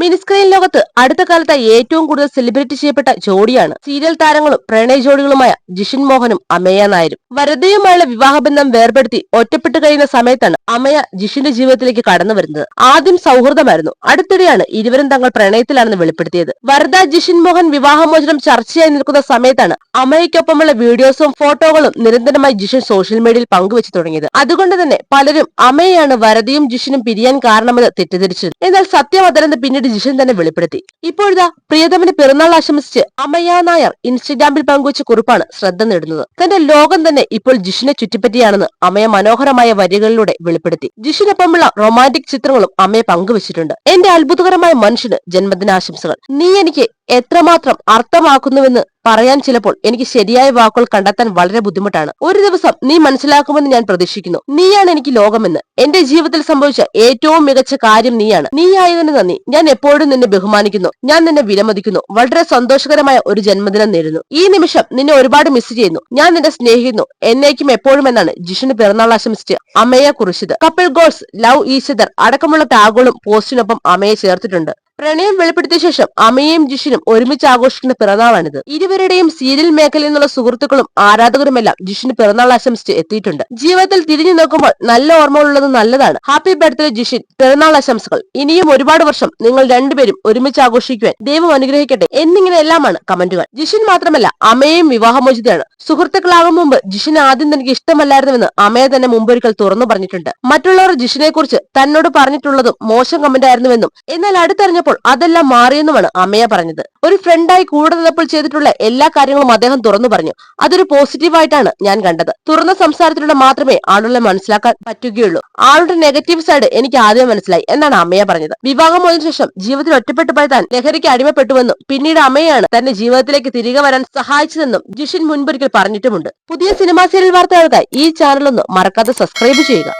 Mini screen ലോകത്ത് അടുത്ത കാലത്ത് ഏറ്റവും കൂടുതൽ സെലിബ്രിറ്റി ചെയ്യപ്പെട്ട ജോഡിയാണ്. സീരിയൽ താരങ്ങളും പ്രണയ ജോഡികളുമായ ജിഷിൻ മോഹനും അമയ നായരും. വരദയുമായുള്ള വിവാഹബന്ധം വേർപെടുത്തി ഒറ്റപ്പെട്ടു കഴിയുന്ന സമയത്താണ് അമയ ജിഷിന്റെ ജീവിതത്തിലേക്ക് കടന്നു വരുന്നത്. ആദ്യം സൗഹൃദമായിരുന്നു. അടുത്തിടെയാണ് ഇരുവരും തങ്ങൾ പ്രണയത്തിലാണെന്ന് വെളിപ്പെടുത്തിയത്. വരദ ജിഷിൻ മോഹൻ വിവാഹമോചനം ചർച്ചയായി നിൽക്കുന്ന സമയത്താണ് അമയക്കൊപ്പമുള്ള വീഡിയോസും ഫോട്ടോകളും നിരന്തരമായി ജിഷിൻ സോഷ്യൽ മീഡിയയിൽ പങ്കുവച്ചു തുടങ്ങിയത്. അതുകൊണ്ട് തന്നെ പലരും അമയാണ് വരദയും ജിഷിനും പിരിയാൻ കാരണമെന്ന് തെറ്റിദ്ധരിച്ചത്. എന്നാൽ സത്യം അതല്ലെന്ന് പിന്നീട് ജിഷൻ തന്നെ വെളിപ്പെടുത്തി. ഇപ്പോഴിതാ പ്രിയതമന് പിറന്നാൾ ആശംസിച്ച് അമയ നായർ ഇൻസ്റ്റഗ്രാമിൽ പങ്കുവച്ച കുറിപ്പാണ് ശ്രദ്ധ നേടുന്നത്. തന്റെ ലോകം തന്നെ ഇപ്പോൾ ജിഷിനെ ചുറ്റിപ്പറ്റിയാണെന്ന് അമയ മനോഹരമായ വരികളിലൂടെ വെളിപ്പെടുത്തി. ജിഷിനൊപ്പമുള്ള റൊമാന്റിക് ചിത്രങ്ങളും അമയ പങ്കുവച്ചിട്ടുണ്ട്. എന്റെ അത്ഭുതകരമായ മനുഷ്യന് ജന്മദിനാശംസകൾ. നീ എനിക്ക് എത്രമാത്രം അർത്ഥമാക്കുന്നുവെന്ന് പറയാൻ ചിലപ്പോൾ എനിക്ക് ശരിയായ വാക്കുകൾ കണ്ടെത്താൻ വളരെ ബുദ്ധിമുട്ടാണ്. ഒരു ദിവസം നീ മനസ്സിലാക്കുമെന്ന് ഞാൻ പ്രതീക്ഷിക്കുന്നു. നീയാണ് എനിക്ക് ലോകമെന്ന്. എന്റെ ജീവിതത്തിൽ സംഭവിച്ച ഏറ്റവും മികച്ച കാര്യം നീയാണ്. നീയായതിന് നന്ദി. ഞാൻ എപ്പോഴും നിന്നെ ബഹുമാനിക്കുന്നു. ഞാൻ നിന്നെ വിലമതിക്കുന്നു. വളരെ സന്തോഷകരമായ ഒരു ജന്മദിനം നേരുന്നു. ഈ നിമിഷം നിന്നെ ഒരുപാട് മിസ് ചെയ്യുന്നു. ഞാൻ നിന്നെ സ്നേഹിക്കുന്നു. എന്നേക്കും എപ്പോഴും എന്നാണ് ജിഷിന് പിറന്നാൾ ആശംസിച്ച് അമ്മയെ കുറിച്ചത്. കപ്പിൾ ഗോൾസ് ലവ് ഈശ്വർ അടക്കമുള്ള ടാഗുകളും പോസ്റ്റിനൊപ്പം അമ്മയെ ചേർത്തിട്ടുണ്ട്. പ്രണയം വെളിപ്പെടുത്തിയ ശേഷം അമ്മയും ജിഷിനും ഒരുമിച്ച് ആഘോഷിക്കുന്ന പിറന്നാളാണിത്. ഇരുവരുടെയും സീരിയൽ മേഖലയിൽ നിന്നുള്ള സുഹൃത്തുക്കളും ആരാധകരുമെല്ലാം ജിഷിന് പിറന്നാൾ ആശംസിച്ച് എത്തിയിട്ടുണ്ട്. ജീവിതത്തിൽ തിരിഞ്ഞു നോക്കുമ്പോൾ നല്ല ഓർമ്മകളുള്ളത് നല്ലതാണ്. Happy birthday Jishin. പിറന്നാൾ ആശംസകൾ. ഇനിയും ഒരുപാട് വർഷം നിങ്ങൾ രണ്ടുപേരും ഒരുമിച്ച് ആഘോഷിക്കുവാൻ ദൈവം അനുഗ്രഹിക്കട്ടെ എന്നിങ്ങനെ എല്ലാമാണ് കമന്റുകൾ. ജിഷിൻ മാത്രമല്ല അമ്മയും വിവാഹമോചിതയാണ് സുഹൃത്തുക്കളാകും മുമ്പ് ജിഷിൻ ആദ്യം തനിക്ക് ഇഷ്ടമല്ലായിരുന്നുവെന്ന് അമ്മയെ തന്നെ മുമ്പൊരിക്കൽ തുറന്നു പറഞ്ഞിട്ടുണ്ട്. മറ്റുള്ളവർ ജിഷിനെ കുറിച്ച് തന്നോട് പറഞ്ഞിട്ടുള്ളതും മോശം കമന്റ് ആയിരുന്നുവെന്നും എന്നാൽ അടുത്തറിഞ്ഞപ്പോൾ അതെല്ലാം മാറിയെന്നുമാണ് അമ്മയ പറഞ്ഞത്. ഒരു ഫ്രണ്ടായി കൂടെ നിന്നപ്പോൾ ചെയ്തിട്ടുള്ള എല്ലാ കാര്യങ്ങളും അദ്ദേഹം തുറന്നു പറഞ്ഞു. അതൊരു പോസിറ്റീവായിട്ടാണ് ഞാൻ കണ്ടത്. തുറന്ന സംസാരത്തിലൂടെ മാത്രമേ ആളുകളെ മനസ്സിലാക്കാൻ പറ്റുകയുള്ളൂ. ആളുടെ നെഗറ്റീവ് സൈഡ് എനിക്ക് ആദ്യം മനസ്സിലായി എന്നാണ് അമ്മയ പറഞ്ഞത്. വിവാഹം പോയതിനു ശേഷം ജീവിതത്തിൽ ഒറ്റപ്പെട്ടു പോയ താൻ ലഹരിക്ക് അടിമപ്പെട്ടുവെന്നും പിന്നീട് അമ്മയാണ് തന്റെ ജീവിതത്തിലേക്ക് തിരികെ വരാൻ സഹായിച്ചതെന്നും ജിഷിൻ മുൻപൊരിക്കൽ പറഞ്ഞിട്ടുമുണ്ട്. പുതിയ സിനിമാ സീരിയൽ വാർത്തകൾക്ക് ഈ ചാനൽ ഒന്ന് മറക്കാതെ സബ്സ്ക്രൈബ് ചെയ്യുക.